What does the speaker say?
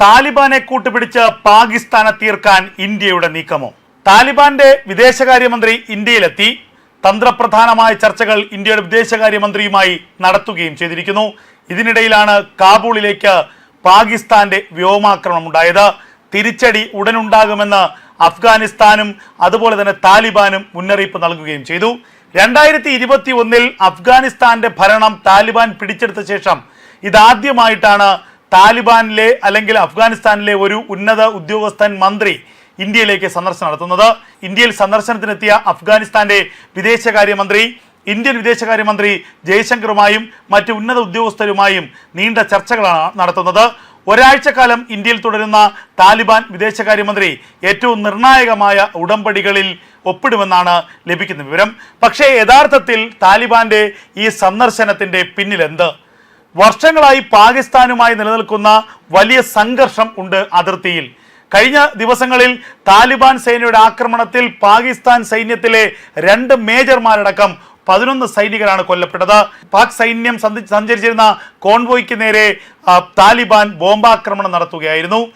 താലിബാനെ കൂട്ടുപിടിച്ച് പാകിസ്ഥാനെ തീർക്കാൻ ഇന്ത്യയുടെ നീക്കമോ? താലിബാന്റെ വിദേശകാര്യമന്ത്രി ഇന്ത്യയിലെത്തി. തന്ത്രപ്രധാനമായ ചർച്ചകൾ ഇന്ത്യയുടെ വിദേശകാര്യമന്ത്രിയുമായി നടത്തുകയും ചെയ്തിരിക്കുന്നു. ഇതിനിടയിലാണ് കാബൂളിലേക്ക് പാകിസ്ഥാന്റെ വ്യോമാക്രമണം ഉണ്ടായത്. തിരിച്ചടി ഉടനുണ്ടാകുമെന്ന് അഫ്ഗാനിസ്ഥാനും അതുപോലെ തന്നെ താലിബാനും മുന്നറിയിപ്പ് നൽകുകയും ചെയ്തു. രണ്ടായിരത്തി ഇരുപത്തി ഒന്നിൽ അഫ്ഗാനിസ്ഥാന്റെ ഭരണം താലിബാൻ പിടിച്ചെടുത്ത ശേഷം ഇതാദ്യമായിട്ടാണ് താലിബാനിലെ അല്ലെങ്കിൽ അഫ്ഗാനിസ്ഥാനിലെ ഒരു ഉന്നത ഉദ്യോഗസ്ഥൻ മന്ത്രി ഇന്ത്യയിലേക്ക് സന്ദർശനം നടത്തുന്നത്. ഇന്ത്യയിൽ സന്ദർശനത്തിനെത്തിയ അഫ്ഗാനിസ്ഥാന്റെ വിദേശകാര്യമന്ത്രി ഇന്ത്യൻ വിദേശകാര്യമന്ത്രി ജയശങ്കറുമായും മറ്റ് ഉന്നത ഉദ്യോഗസ്ഥരുമായും നീണ്ട ചർച്ചകളാണ് നടത്തുന്നത്. ഒരാഴ്ചക്കാലം ഇന്ത്യയിൽ തുടരുന്ന താലിബാൻ വിദേശകാര്യമന്ത്രി ഏറ്റവും നിർണായകമായ ഉടമ്പടികളിൽ ഒപ്പിടുമെന്നാണ് ലഭിക്കുന്ന വിവരം. പക്ഷേ യഥാർത്ഥത്തിൽ താലിബാന്റെ ഈ സന്ദർശനത്തിന്റെ പിന്നിലെന്ത്? വർഷങ്ങളായി പാകിസ്ഥാനുമായി നിലനിൽക്കുന്ന വലിയ സംഘർഷം ഉണ്ട് അതിർത്തിയിൽ. കഴിഞ്ഞ ദിവസങ്ങളിൽ താലിബാൻ സേനയുടെ ആക്രമണത്തിൽ പാകിസ്ഥാൻ സൈന്യത്തിലെ രണ്ട് മേജർമാരടക്കം പതിനൊന്ന് സൈനികരാണ് കൊല്ലപ്പെട്ടത്. പാക് സൈന്യം സഞ്ച- സഞ്ചരിച്ചിരുന്ന കോൺവോയ്ക്ക് നേരെ താലിബാൻ ബോംബാക്രമണം നടത്തുകയായിരുന്നു.